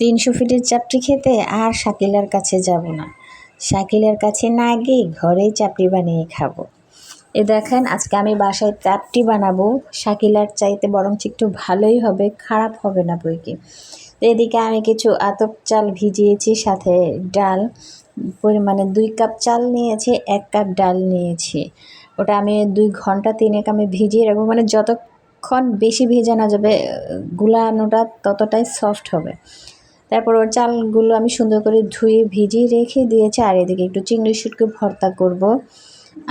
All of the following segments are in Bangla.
তিনশো ফিটের চাপটি খেতে আর শাকিলার কাছে যাব না। শাকিলার কাছে না গিয়ে ঘরেই চাপটি বানিয়ে খাব। এ দেখেন, আজকে আমি বাসায় চাপটি বানাবো। শাকিলার চাইতে বরং একটু ভালোই হবে, খারাপ হবে না বই কি এদিকে আমি কিছু আতপ চাল ভিজিয়েছি, সাথে ডাল, পরিমাণে দুই কাপ চাল নিয়েছি, এক কাপ ডাল নিয়েছি। ওটা আমি দুই ঘণ্টা তিনেক আমি ভিজিয়ে রাখব মানে যতক্ষণ বেশি ভেজানো যাবে, গুলানোটা ততটাই সফট হবে। তারপর ওর চালগুলো আমি সুন্দর করে ধুয়ে ভিজিয়ে রেখে দিয়েছি, আর এদিকে একটু চিংড়ি শুটকি ভর্তা করব,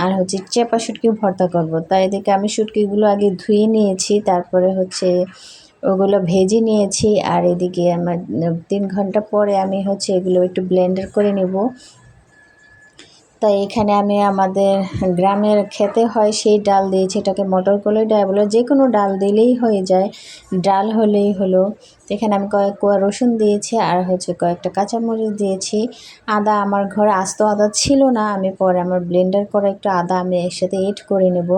আর হচ্ছে চেপা শুটকি ভর্তা করব। তাই এদিকে আমি শুটকিগুলো আগে ধুয়ে নিয়েছি, তারপরে হচ্ছে ওগুলো ভেজে নিয়েছি, আর এদিকে আমার তিন ঘণ্টা পরে আমি হচ্ছে এগুলো একটু ব্লেন্ডার করে নেব। তাই এখানে আমি আমাদের গ্রামের খেতে হয় সেই ডাল দিয়েছি, এটাকে মটর কলাই ডাল বলে, যে কোনো ডাল দিলেই হয়ে যায়, ডাল হলেই হলো। এখানে আমি কয়েক কোয়া রসুন দিয়েছি আর হচ্ছে কয়েকটা কাঁচামরিচ দিয়েছি। আদা আমার ঘরে আস্ত আদা ছিল না, আমি পরে আমার ব্লেন্ডার করা একটু আদা আমি একসাথে এড করে নেব।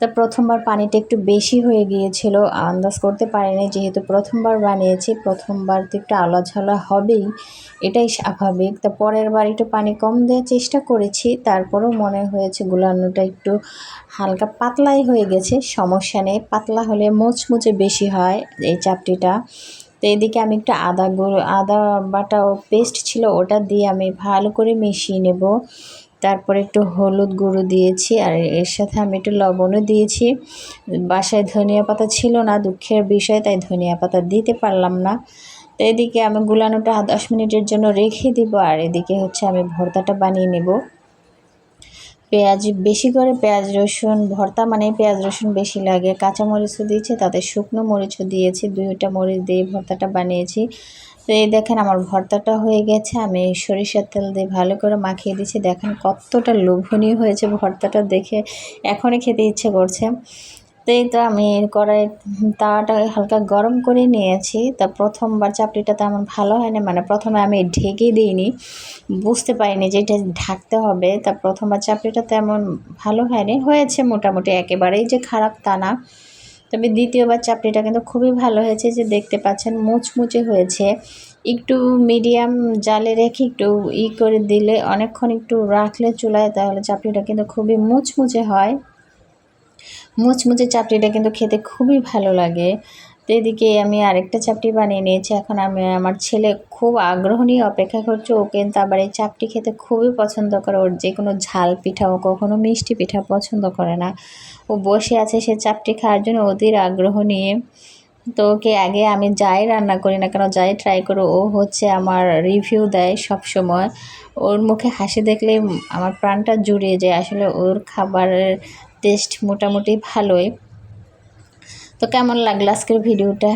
তা প্রথমবার পানিটা একটু বেশি হয়ে গিয়েছিল, আন্দাজ করতে পারিনি যেহেতু প্রথমবার বানিয়েছি, প্রথমবার তো একটু আলা ঝালা হবেই, এটাই স্বাভাবিক। তা পরের বার একটু পানি কম দেওয়ার চেষ্টা করেছি, তারপরেও মনে হয়েছে গুলানোটা একটু হালকা পাতলাই হয়ে গেছে, সমস্যা নেই। পাতলা হলে মোচমুচে বেশি হয় এই চাপটিটা। এদিকে আমি একটু আদা গুঁড়ো, আদা বাটা পেস্ট ছিল, ওটা দিয়ে আমি ভালো করে মিশিয়ে নেব। তারপরে একটু হলুদ গুঁড়ো দিয়েছি, আর এর সাথে আমি একটু লবণও দিয়েছি। বাসায় ধনিয়া পাতা ছিল না, দুঃখের বিষয়, তাই ধনিয়া পাতা দিতে পারলাম না। তো এদিকে আমি গুলানোটা দশ মিনিটের জন্য রেখে দিব, আর এদিকে হচ্ছে আমি ভর্তাটা বানিয়ে নেব। পেঁয়াজ, বেশি করে পেঁয়াজ, রসুন, ভর্তা মানে পেঁয়াজ, রসুন বেশি লাগে। কাঁচা মরিচও দিয়েছি, তাতে শুকনো মরিচও দিয়েছি, দুইটা মরিচ দিয়ে ভর্তাটা বানিয়েছি। তো এই দেখেন আমার ভর্তাটা হয়ে গেছে, আমি সরিষার তেল দিয়ে ভালো করে মাখিয়ে দিয়েছি। দেখেন কতটা লোভনীয় হয়েছে ভর্তাটা দেখে, এখনই খেতে ইচ্ছে করছে। তো এই তো আমি কড়াই তাওয়াটা হালকা গরম করে নিয়েছি। তা প্রথমবার চাপড়িটা তেমন ভালো হয়নি মানে প্রথমে আমি ঢেকে দিইনি, বুঝতে পারিনি যে এটা ঢাকতে হবে। তা প্রথমবার চাপড়িটা তেমন ভালো হয়নি, হয়েছে মোটামুটি একেবারেই যে খারাপ তা না। তবে দ্বিতীয়বার চাপড়িটা কিন্তু খুবই ভালো হয়েছে যে দেখতে পাচ্ছেন মুচমুচে হয়েছে। একটু মিডিয়াম জালে রেখে একটু ই করে দিলে, অনেকক্ষণ একটু রাখলে চুলায়, তাহলে চাপড়িটা কিন্তু খুবই মুচমুচে হয়। মুচমুচে চাপড়িটা কিন্তু খেতে খুবই ভালো লাগে। তো এদিকে আমি আরেকটা চাপটি বানিয়ে নিয়েছি। এখন আমি আমার ছেলে খুব আগ্রহ নিয়ে অপেক্ষা করছে। ও কিন্তু আবার এই চাপটি খেতে খুবই পছন্দ করে। ওর যে কোনো ঝাল পিঠা ও কখনো মিষ্টি পিঠা পছন্দ করে না। ও বসে আছে সে চাপটি খাওয়ার জন্য অতির আগ্রহ নিয়ে। তো ওকে আগে আমি যাই রান্না করি না কেন, যাই ট্রাই করো। ও হচ্ছে আমার রিভিউ দেয় সব সময় ওর মুখে হাসি দেখলে আমার প্রাণটা জুড়িয়ে যায়। আসলে ওর খাবারের টেস্ট মোটামুটি ভালোই। তো কেমন লাগল আজকের ভিডিওটা?